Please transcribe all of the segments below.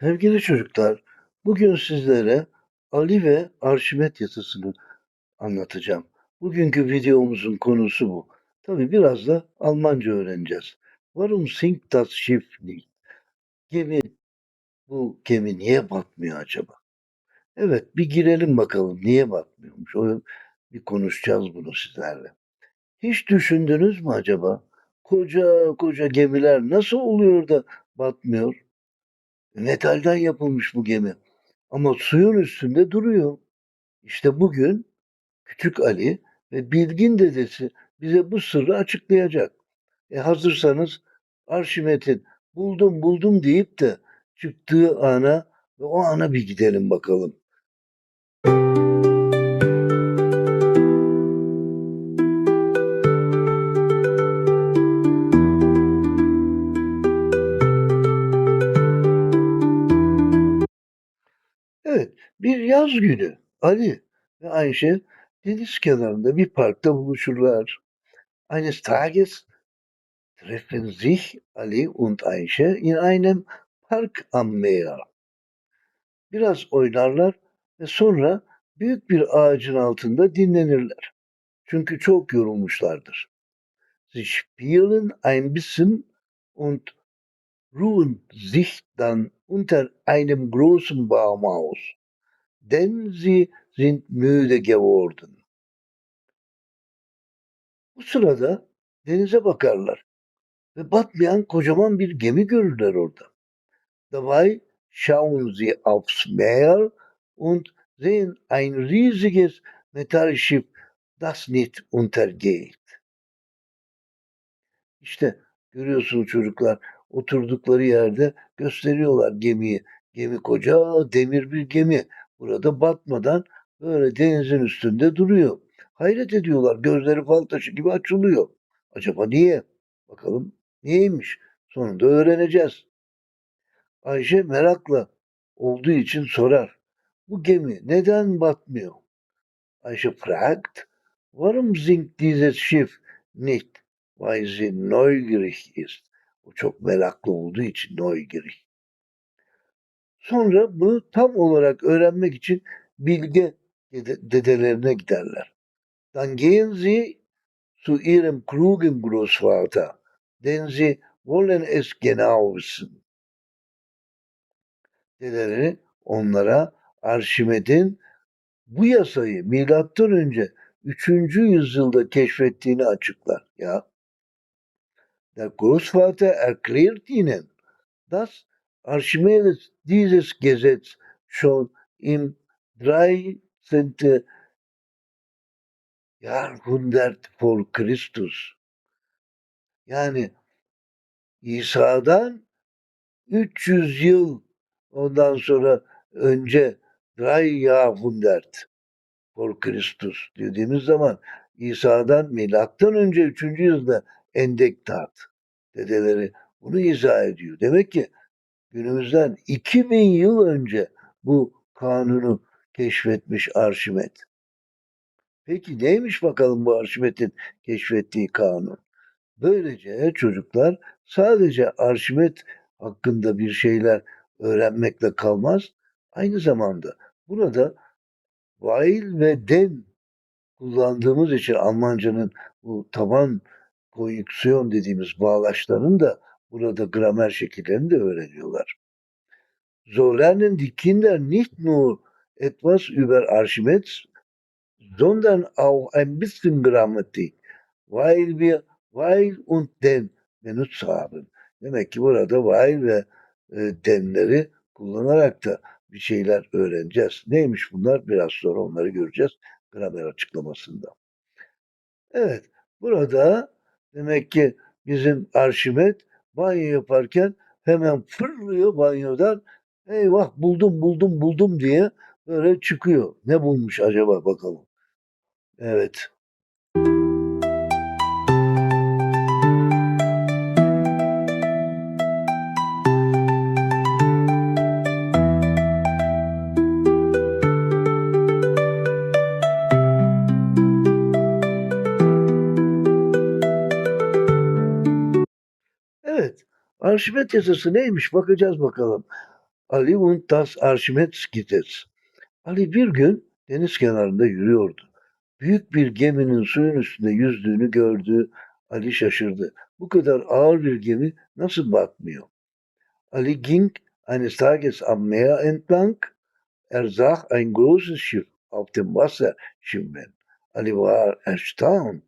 Sevgili çocuklar, bugün sizlere Ali ve Arşimet yasasını anlatacağım. Bugünkü videomuzun konusu bu. Tabi biraz da Almanca öğreneceğiz. Warum sinkt das Schiff nicht? Gemi, bu gemi niye batmıyor acaba? Evet, bir girelim bakalım niye batmıyormuş. O, bir konuşacağız bunu sizlerle. Hiç düşündünüz mü acaba? Koca koca gemiler nasıl oluyor da batmıyor? Metalden yapılmış bu gemi. Ama suyun üstünde duruyor. İşte bugün Küçük Ali ve Bilgin dedesi bize bu sırrı açıklayacak. E hazırsanız Arşimet'in buldum buldum deyip de çıktığı ana ve o ana bir gidelim bakalım. Evet, yaz günü Ali ve Ayşe deniz kenarında bir parkta buluşurlar. Eines Tages treffen sich Ali und Ayşe in einem Park am Meer. Biraz oynarlar ve sonra büyük bir ağacın altında dinlenirler. Çünkü çok yorulmuşlardır. Sie spielen ein bisschen und ruhen sich dann unter einem großen Baum aus. Denn sie sind müde geworden. Bu sırada denize bakarlar ve batmayan kocaman bir gemi görürler orada. Dabei schauen sie aufs Meer und sehen ein riesiges Metallschiff, das nicht untergeht. İşte görüyorsunuz çocuklar oturdukları yerde gösteriyorlar gemiyi. Gemi koca demir bir gemi. Burada batmadan böyle denizin üstünde duruyor. Hayret ediyorlar. Gözleri fal taşı gibi açılıyor. Acaba niye? Bakalım niyeymiş? Sonunda öğreneceğiz. Ayşe merakla olduğu için sorar. Bu gemi neden batmıyor? Ayşe fragt, warum sinkt dieses Schiff nicht? Weil sie neugierig ist. O çok meraklı olduğu için neugierig. Sonra bunu tam olarak öğrenmek için bilge dede, dedelerine giderler. Dann gehen sie zu ihrem klugen Großvater, denn sie wollen es genau wissen. Dedeleri onlara Arşimed'in bu yasayı milattan önce 3. yüzyılda keşfettiğini açıklar. Ya der Großvater erklärt ihnen, dass Archimedes dieses Gesetz schon im 13. Jahrhundert vor Christus yani İsa'dan 300 yıl ondan sonra önce Drei Jahrhundert vor Christus dediğimiz zaman İsa'dan milattan önce 3. yüzyılda Endektat dedeleri bunu izah ediyor. Demek ki günümüzden 2000 yıl önce bu kanunu keşfetmiş Arşimet. Peki neymiş bakalım bu Arşimet'in keşfettiği kanun? Böylece çocuklar sadece Arşimet hakkında bir şeyler öğrenmekle kalmaz. Aynı zamanda burada weil ve den kullandığımız için Almancanın bu taban konjüksiyon dediğimiz bağlaçların da burada gramer şekillerini de öğreniyorlar. So lernen die Kinder nicht nur etwas über Archimedes, sondern auch ein bisschen Grammatik, weil wir weil und den benutzt haben. Demek ki burada weil ve e, denleri kullanarak da bir şeyler öğreneceğiz. Neymiş bunlar? Biraz sonra onları göreceğiz gramer açıklamasında. Evet, burada demek ki bizim Arşimet banyo yaparken hemen fırlıyor banyodan. Eyvah buldum buldum buldum diye böyle çıkıyor. Ne bulmuş acaba bakalım. Evet. Arşimet yasası neymiş? Bakacağız bakalım. Ali und das Archimedes Ali bir gün deniz kenarında yürüyordu. Büyük bir geminin suyun üstünde yüzdüğünü gördü. Ali şaşırdı. Bu kadar ağır bir gemi nasıl batmıyor? Ali ging eines Tages am Meer entlang. Er sah ein großes Schiff auf dem Wasser schwimmen. Ali war erstaunt.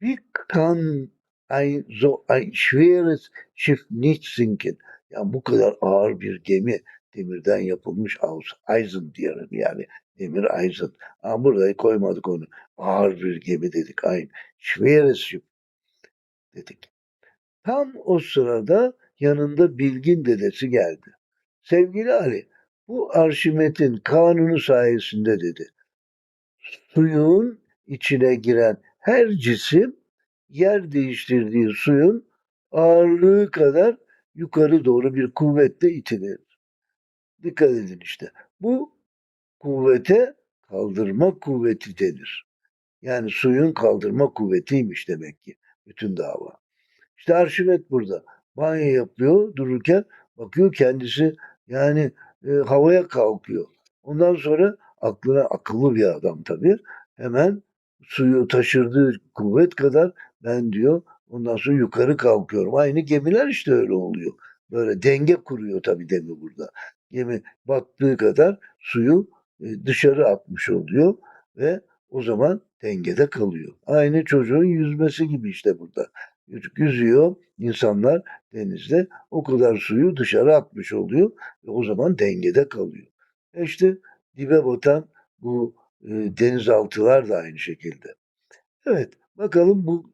Wie kann ein so ein schweres Schiff nicht sinken? Ya bu kadar ağır bir gemi demirden yapılmış aus Eisen diyelim yani demir Eisen. Ama burada koymadık onu. Ağır bir gemi dedik. Ein schweres Schiff dedik. Tam o sırada yanında Bilgin dedesi geldi. Sevgili Ali, bu Arşimet'in kanunu sayesinde dedi. Suyun içine giren her cisim yer değiştirdiği suyun ağırlığı kadar yukarı doğru bir kuvvetle itilir. Dikkat edin işte. Bu kuvvete kaldırma kuvveti denir. Yani suyun kaldırma kuvvetiymiş demek ki bütün dava. İşte Arşimet burada. Banyo yapıyor dururken bakıyor kendisi yani e, havaya kalkıyor. Ondan sonra aklına akıllı bir adam tabii. Hemen suyu taşırdığı kuvvet kadar ben diyor ondan sonra yukarı kalkıyorum. Aynı gemiler işte öyle oluyor. Böyle denge kuruyor tabii demi burada. Gemi battığı kadar suyu e, dışarı atmış oluyor ve o zaman dengede kalıyor. Aynı çocuğun yüzmesi gibi işte burada. Çocuk yüzüyor, insanlar denizde o kadar suyu dışarı atmış oluyor ve o zaman dengede kalıyor. E işte dibe batan bu e, denizaltılar da aynı şekilde. Evet, bakalım bu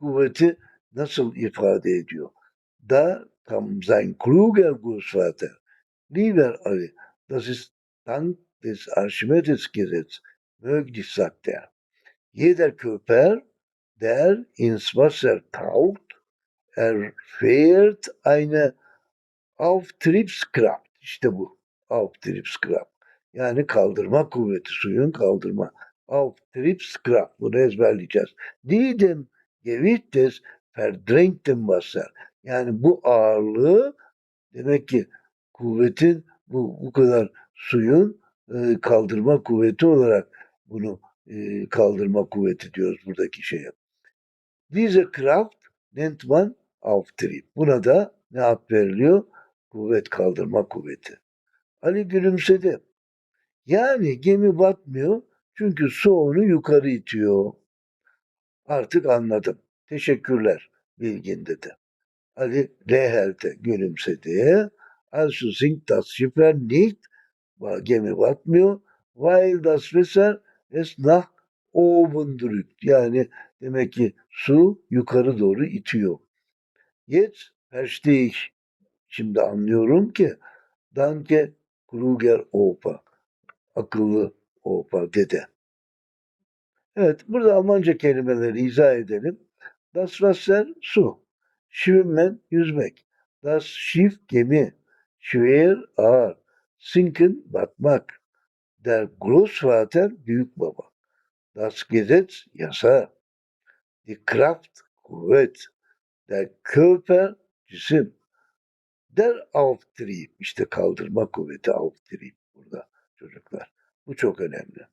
kuvveti nasıl ifade ediyor? Da kam sein kluger Großvater, lieber Ali, das ist dank des Archimedes-Gesetz möglich, sagt er. Jeder Körper, der ins Wasser taucht, erfährt eine Auftriebskraft. İşte bu. Auftriebskraft. Yani kaldırma kuvveti, suyun kaldırma. Auftriebskraft. Bunu ezberleyeceğiz. Die dem Gewicht des verdrängten Wasser. Yani bu ağırlığı demek ki kuvvetin bu, bu kadar suyun e, kaldırma kuvveti olarak bunu e, kaldırma kuvveti diyoruz buradaki şeye. Diese Kraft nennt man Auftrieb. Buna da ne ad veriliyor? Kuvvet kaldırma kuvveti. Ali gülümsedi. Yani gemi batmıyor çünkü su onu yukarı itiyor. Artık anladım. Teşekkürler Bilgin dedi. Ali Lehelte gülümsedi. Also sinkt das Schiffer nicht, gemi batmıyor, weil das Wasser es nach oben drückt. Yani demek ki su yukarı doğru itiyor. Jetzt verstehe ich. Şimdi anlıyorum ki Danke Kruger Opa. Akıllı Opa dede. Evet burada Almanca kelimeleri izah edelim. Das Wasser su. Schwimmen yüzmek. Das Schiff gemi. Schwer ağır. Sinken batmak. Der Großvater büyük baba. Das Gesetz yasa. Die Kraft kuvvet. Der Körper cisim. Der Auftrieb işte kaldırma kuvveti Auftrieb burada çocuklar. Bu çok önemli.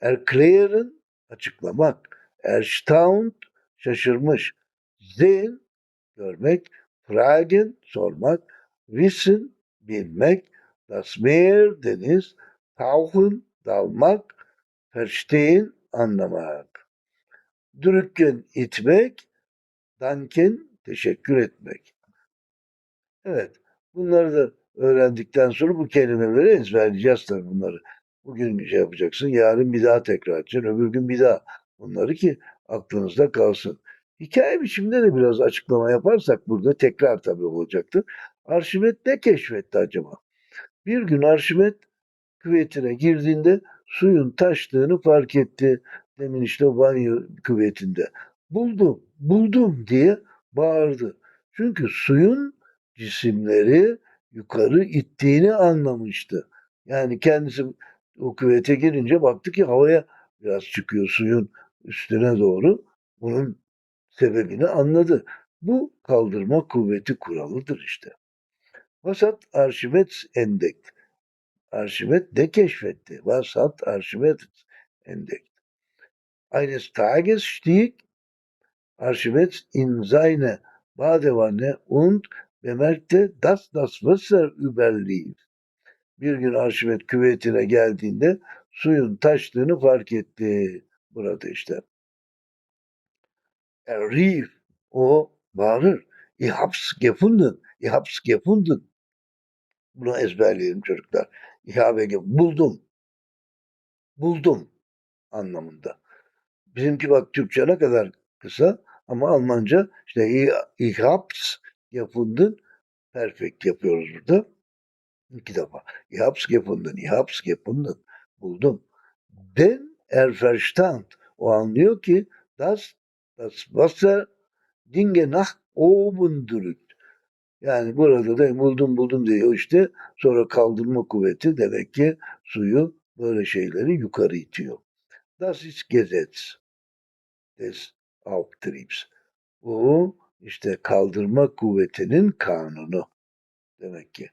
Erklären açıklamak. Erstaunt şaşırmış. Sehen görmek. Fragen sormak. Wissen bilmek. Das Meer deniz. Tauchen dalmak. Verstehen anlamak. Drücken itmek. Danken teşekkür etmek. Evet. Bunları da öğrendikten sonra bu kelimeleri ezberleyeceğiz tabii bunları. Bugün şey yapacaksın, yarın bir daha tekrar edeceksin, öbür gün bir daha. Bunları ki aklınızda kalsın. Hikaye biçiminde de biraz açıklama yaparsak burada tekrar tabii olacaktır. Arşimet ne keşfetti acaba? Bir gün Arşimet küvetine girdiğinde suyun taştığını fark etti. Demin işte banyo küvetinde. Buldum, buldum diye bağırdı. Çünkü suyun cisimleri yukarı ittiğini anlamıştı. Yani kendisi o küvete girince baktı ki havaya biraz çıkıyor suyun üstüne doğru. Bunun sebebini anladı. Bu kaldırma kuvveti kuralıdır işte. Was hat Archimedes entdeckt? Archimedes ne keşfetti? Was hat Archimedes entdeckt? Eines Tages stieg Archimedes in seine Badewanne und bemerkte, dass das Wasser überlief. Bir gün Arşimet küvetine geldiğinde suyun taştığını fark etti. Burada işte. Er rief, o bağırır. Ich hab's gefunden, ich hab's gefunden. Bunu ezberleyelim çocuklar. Ich habe ge- buldum. Buldum anlamında. Bizimki bak Türkçe ne kadar kısa ama Almanca işte ich, hab's perfect yapıyoruz burada. İki defa. Ich hab's gefunden, ich hab's gefunden. Buldum. Denn er verstand. O anlıyor ki das, das Wasser Dinge nach oben drückt. Yani burada da buldum buldum diyor işte. Sonra kaldırma kuvveti demek ki suyu böyle şeyleri yukarı itiyor. Das ist Gesetz des Auftriebs. Bu işte kaldırma kuvvetinin kanunu demek ki.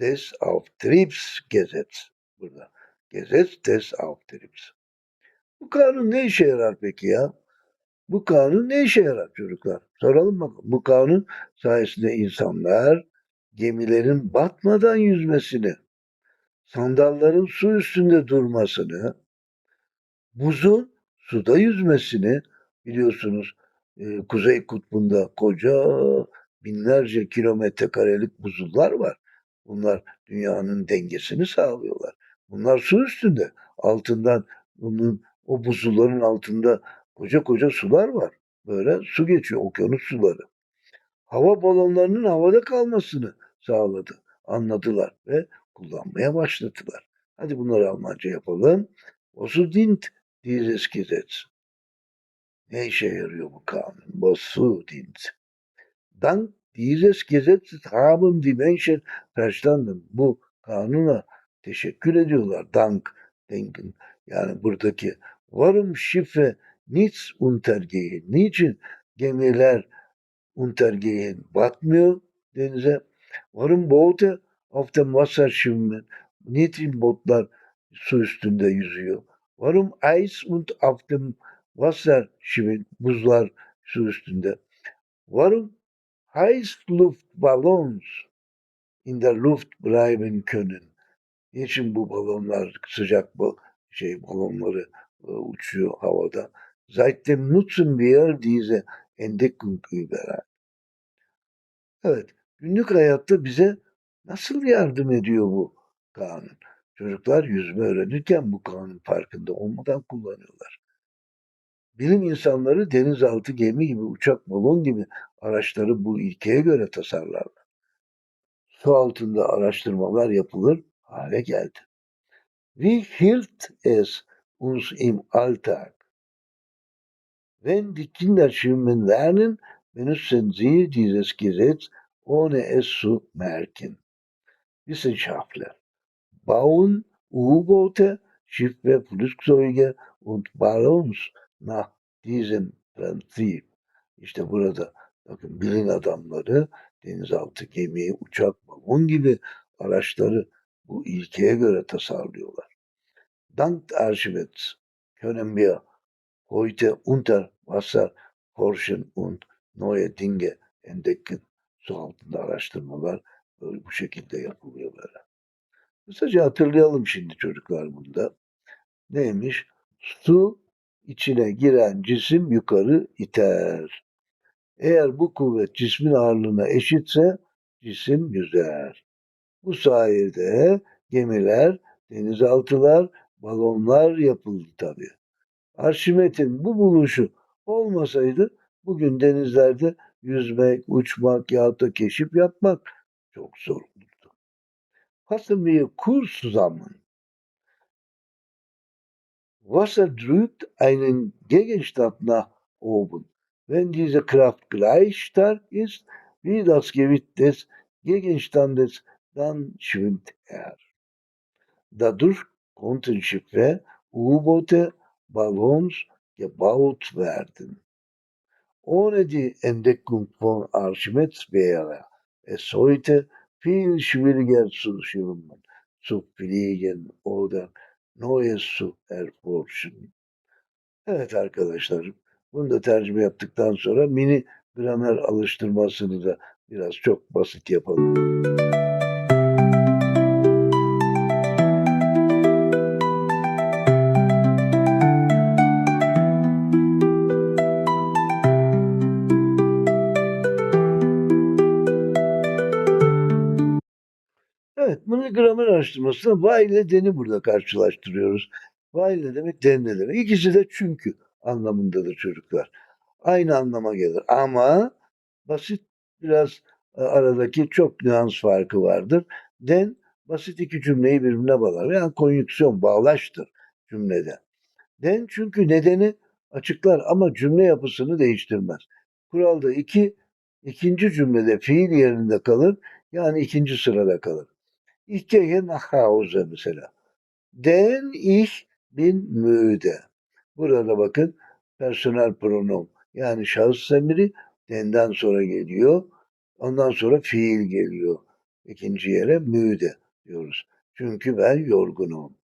Des Auftriebsgesetz burada. Gesetz des Auftriebs. Bu kanun ne işe yarar peki ya? Bu kanun ne işe yarar çocuklar? Soralım bakalım. Bu kanun sayesinde insanlar gemilerin batmadan yüzmesini, sandalların su üstünde durmasını, buzun suda yüzmesini biliyorsunuz e, Kuzey Kutbu'nda koca binlerce kilometre karelik buzullar var. Bunlar dünyanın dengesini sağlıyorlar. Bunlar su üstünde. Altından bunun o buzulların altında koca koca sular var. Böyle su geçiyor, okyanus suları. Hava balonlarının havada kalmasını sağladı. Anladılar ve kullanmaya başladılar. Hadi bunları Almanca yapalım. Osu dient dieses Gesetz. Ne işe yarıyor bu kanun? Bosu dient. Dank dieses Gesetzes haben die Menschen verstanden. Bu kanuna teşekkür ediyorlar. Dank denken. Yani buradaki varum Schiffe nichts untergehen. Niçin gemiler untergehen batmıyor denize? Varum Boote auf dem Wasser schwimmen. Niçin botlar su üstünde yüzüyor? Varum Eis und auf dem Wasser schwimmen. Buzlar su üstünde. Warum Heißluftballons in der Luft bleiben können? Niçin bu balonlar sıcak bu şey balonları e, uçuyor havada? Seitdem nutzen wir diese Entdeckung überall. Evet, günlük hayatta bize nasıl yardım ediyor bu kanun? Çocuklar yüzme öğrenirken bu kanun farkında olmadan kullanıyorlar. Bilim insanları denizaltı gemi gibi, uçak, balon gibi araçları bu ilkeye göre tasarlarlar. Su altında araştırmalar yapılır hale geldi. Wie hilft es uns im Alltag? Wenn die Kinder schwimmen lernen, benutzen sie dieses Gesetz, ohne es zu merken. Wissenschaftler bauen U-Boote, Schiffe, Flugzeuge und Ballons nach diesem Prinzip. İşte burada bakın bilim adamları denizaltı gemi, uçak, balon gibi araçları bu ilkeye göre tasarlıyorlar. Dank Archimedes wir heute unter Wasser forschen und neue Dinge entdecken. Su altında araştırmalar böyle bu şekilde yapılıyor böyle. Kısaca hatırlayalım şimdi çocuklar bunda. Neymiş? Su içine giren cisim yukarı iter. Eğer bu kuvvet cismin ağırlığına eşitse cisim yüzer. Bu sayede gemiler, denizaltılar, balonlar yapıldı tabii. Arşimet'in bu buluşu olmasaydı bugün denizlerde yüzmek, uçmak yahut da keşif yapmak çok zor olurdu. Wir kurz zusammen. Wasser drückt einen Gegenstand nach oben. Wenn diese Kraft gleich stark ist wie das Gewicht des Gegenstandes, dann schwimmt er. Dadurch konnten Schiffe, U-Boote, Ballons gebaut werden. Ohne die Entdeckung von Archimedes wäre es heute viel schwieriger zu schwimmen, zu fliegen oder Neues erforschen. Evet arkadaşlar, bunu da tercüme yaptıktan sonra mini gramer alıştırmasını da biraz çok basit yapalım. Gramer araştırmasında why ile then'i burada karşılaştırıyoruz. Why ne demek, then ne demek? İkisi de çünkü anlamındadır çocuklar. Aynı anlama gelir ama basit biraz e, aradaki çok nüans farkı vardır. Then basit iki cümleyi birbirine bağlar. Yani konjüksiyon, bağlaçtır cümlede. Then çünkü nedeni açıklar ama cümle yapısını değiştirmez. Kuralda iki, ikinci cümlede fiil yerinde kalır. Yani ikinci sırada kalır. Ich gehe mesela. Den ich bin müde. Burada bakın personel pronom yani şahıs zamiri den'den sonra geliyor. Ondan sonra fiil geliyor. İkinci yere müde diyoruz. Çünkü ben yorgunum.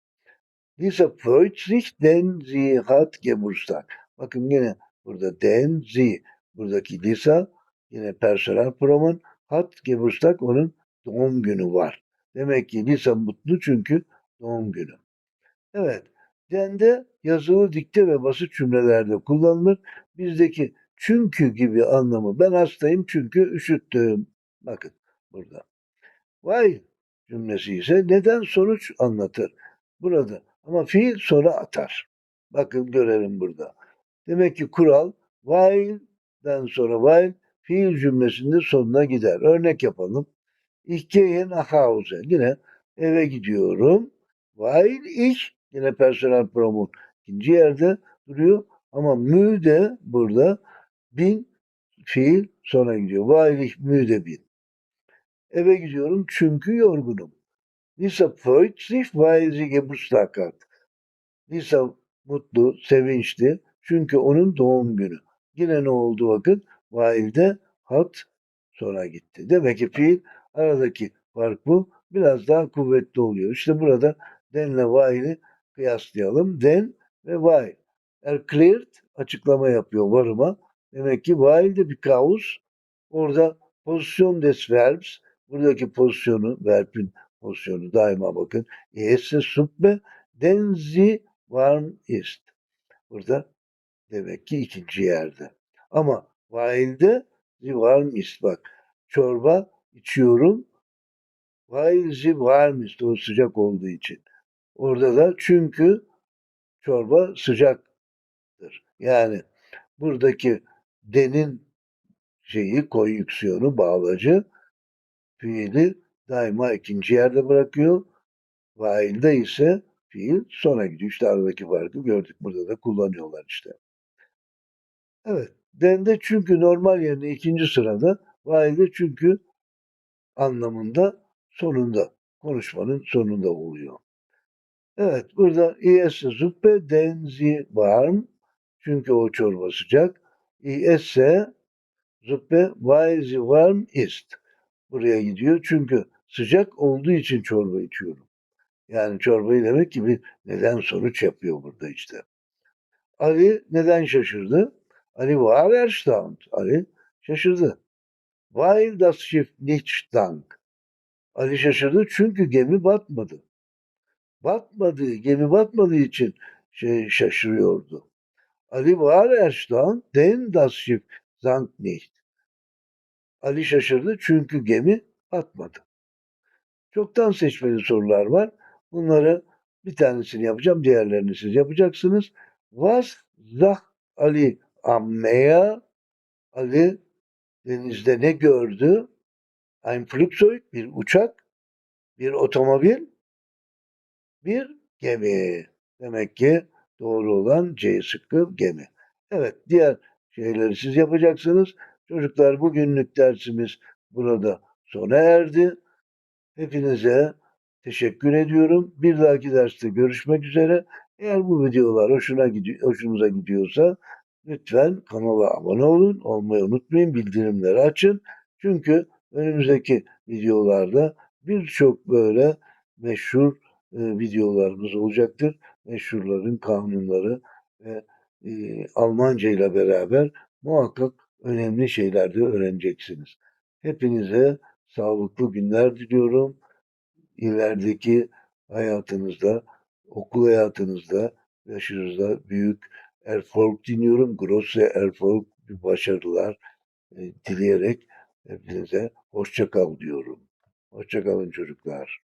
Lisa freut sich denn sie hat Geburtstag. Bakın yine burada den sie. Buradaki Lisa yine personel pronomen hat Geburtstag onun doğum günü var. Demek ki Lisa mutlu çünkü doğum günü. Evet. Dende yazılı dikte ve basit cümlelerde kullanılır. Bizdeki çünkü gibi anlamı ben hastayım çünkü üşüttüm. Bakın burada. Why cümlesi ise neden sonuç anlatır. Burada ama fiil sonra atar. Bakın görelim burada. Demek ki kural while'den sonra while fiil cümlesinde sonuna gider. Örnek yapalım. Ich gehe nach. Yine eve gidiyorum. While ich yine personel pronoun ikinci yerde duruyor. Ama müde burada bin fiil sonra gidiyor. While ich müde bin. Eve gidiyorum çünkü yorgunum. Lisa freut sich, weil sie Geburtstag hat. Lisa mutlu, sevinçli çünkü onun doğum günü. Yine ne oldu bakın? While'de hat sonra gitti. Demek ki fiil aradaki fark bu. Biraz daha kuvvetli oluyor. İşte burada denle while'i kıyaslayalım. Den ve while. Erklärt açıklama yapıyor varıma. Demek ki while'de bir kaos. Orada pozisyon des verbs. Buradaki pozisyonu, verbin pozisyonu daima bakın. Esse subbe den sie warm ist. Burada demek ki ikinci yerde. Ama while'de warm ist. Bak çorba içiyorum. Warm ist. O sıcak olduğu için. Orada da çünkü çorba sıcaktır. Yani buradaki denin şeyi konjüksiyonu bağlacı fiili daima ikinci yerde bırakıyor. While'da ise fiil sona gidiyor. İşte aradaki farkı gördük. Burada da kullanıyorlar işte. Evet. Dende çünkü normal yerine ikinci sırada. While'de çünkü anlamında sonunda. Konuşmanın sonunda oluyor. Evet. Burada iyesse zuppe den sie warm. Çünkü o çorba sıcak. iyesse zuppe weil sie warm ist. Buraya gidiyor. Çünkü sıcak olduğu için çorba içiyorum. Yani çorbayı demek ki bir neden sonuç yapıyor burada işte. Ali neden şaşırdı? Ali war erstaunt. Ali şaşırdı. Weil das Schiff nicht stank. Ali şaşırdı çünkü gemi batmadı. Batmadığı, gemi batmadığı için şey şaşırıyordu. Ali war erstaunt, denn das Schiff sank nicht. Ali şaşırdı çünkü gemi batmadı. Çoktan seçmeli sorular var. Bunları bir tanesini yapacağım, diğerlerini siz yapacaksınız. Was zah Ali am Ali denizde ne gördü? Ein Flugzeug, bir uçak, bir otomobil, bir gemi. Demek ki doğru olan C şıkkı gemi. Evet, diğer şeyleri siz yapacaksınız. Çocuklar bugünlük dersimiz burada sona erdi. Hepinize teşekkür ediyorum. Bir dahaki derste görüşmek üzere. Eğer bu videolar hoşuna gidiyor, hoşunuza gidiyorsa lütfen kanala abone olun. Olmayı unutmayın. Bildirimleri açın. Çünkü önümüzdeki videolarda birçok böyle meşhur e, videolarımız olacaktır. Meşhurların kanunları ve e, Almanca ile beraber muhakkak önemli şeyler de öğreneceksiniz. Hepinize sağlıklı günler diliyorum. İlerideki hayatınızda, okul hayatınızda, yaşınızda büyük Erfolg diliyorum. Grosse Erfolg, başarılar e, dileyerek hepinize hoşça kal diyorum. Hoşça kalın çocuklar.